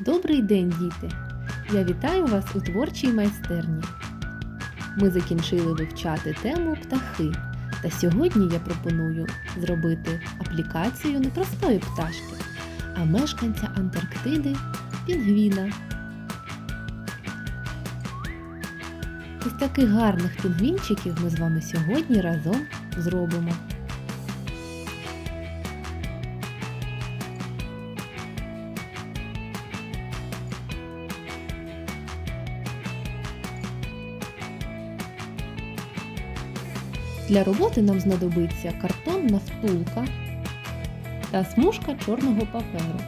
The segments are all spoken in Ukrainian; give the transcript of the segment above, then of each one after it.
Добрий день, діти! Я вітаю вас у творчій майстерні. Ми закінчили вивчати тему птахи. Та сьогодні я пропоную зробити аплікацію не простої пташки, а мешканця Антарктиди пінгвіна. Ось таких гарних пінгвінчиків ми з вами сьогодні разом зробимо. Для роботи нам знадобиться картонна втулка та смужка чорного паперу.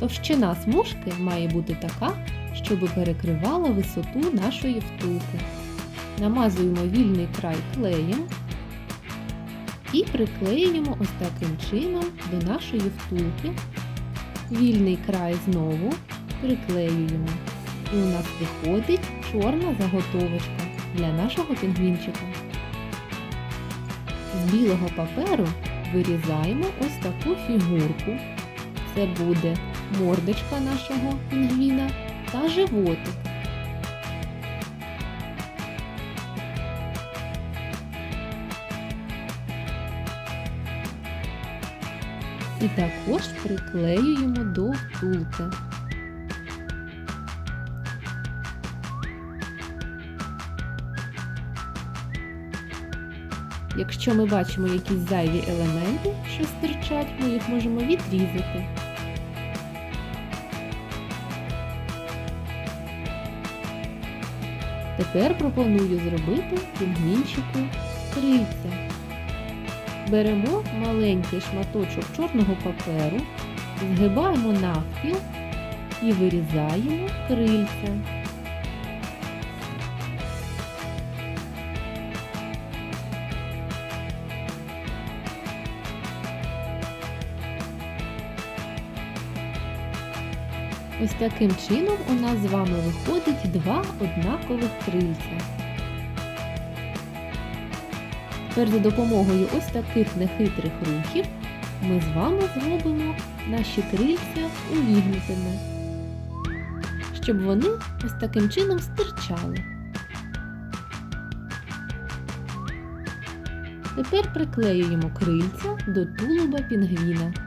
Товщина смужки має бути така, щоб перекривала висоту нашої втулки. Намазуємо вільний край клеєм і приклеюємо ось таким чином до нашої втулки. Вільний край знову приклеюємо. І у нас виходить чорна заготовочка для нашого пінгвінчика. З білого паперу вирізаємо ось таку фігурку. Це буде мордочка нашого пінгвіна та животик. І також приклеюємо до втулки. Якщо ми бачимо якісь зайві елементи, що стирчать, ми їх можемо відрізати. Тепер пропоную зробити пінгвінчику крильця. Беремо маленький шматочок чорного паперу, згибаємо навпіл і вирізаємо крильця. Ось таким чином у нас з вами виходить два однакових крильця. Тепер за допомогою ось таких нехитрих рухів ми з вами зробимо наші крильця увігнутими, щоб вони ось таким чином стирчали. Тепер приклеюємо крильця до тулуба пінгвіна.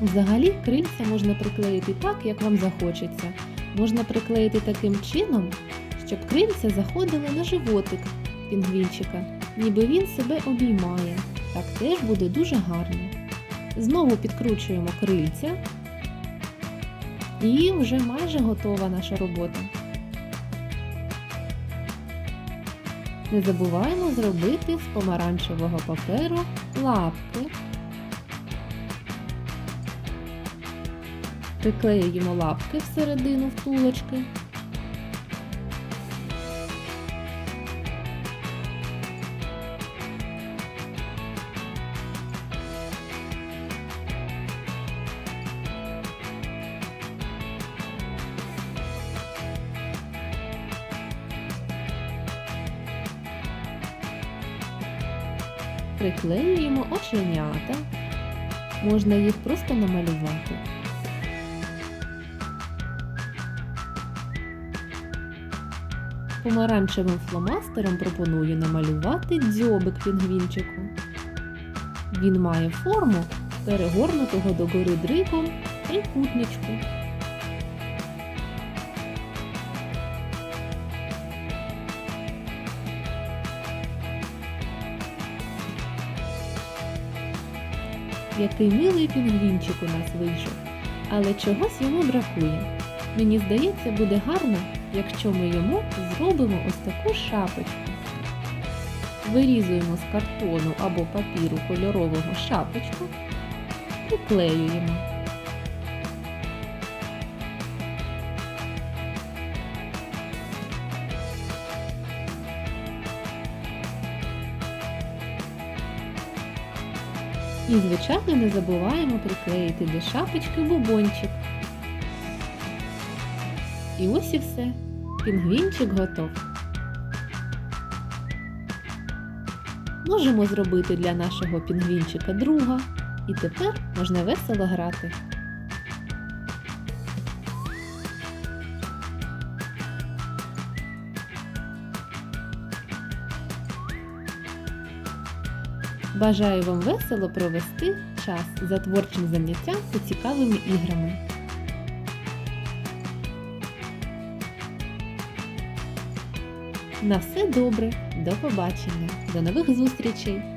Взагалі крильця можна приклеїти так, як вам захочеться. Можна приклеїти таким чином, щоб крильця заходили на животик пінгвінчика, ніби він себе обіймає. Так теж буде дуже гарно. Знову підкручуємо крильця і вже майже готова наша робота. Не забуваємо зробити з помаранчевого паперу лапки. Приклеюємо лапки всередину втулочки. Приклеюємо оченята. Можна їх просто намалювати. Помаранчевим фломастером пропоную намалювати дзьобик пінгвінчику. Він має форму перегорнутого догори дриком трикутничку. Який милий пінгвінчик у нас вийшов, але чогось йому бракує. Мені здається, буде гарно, якщо ми йому зробимо ось таку шапочку. Вирізуємо з картону або папіру кольорового шапочку, приклеюємо. І, звичайно, не забуваємо приклеїти до шапочки бубончик. І ось і все. Пінгвінчик готов. Можемо зробити для нашого пінгвінчика друга. І тепер можна весело грати. Бажаю вам весело провести час за творчим заняттям та цікавими іграми. На все добре, до побачення, до нових зустрічей!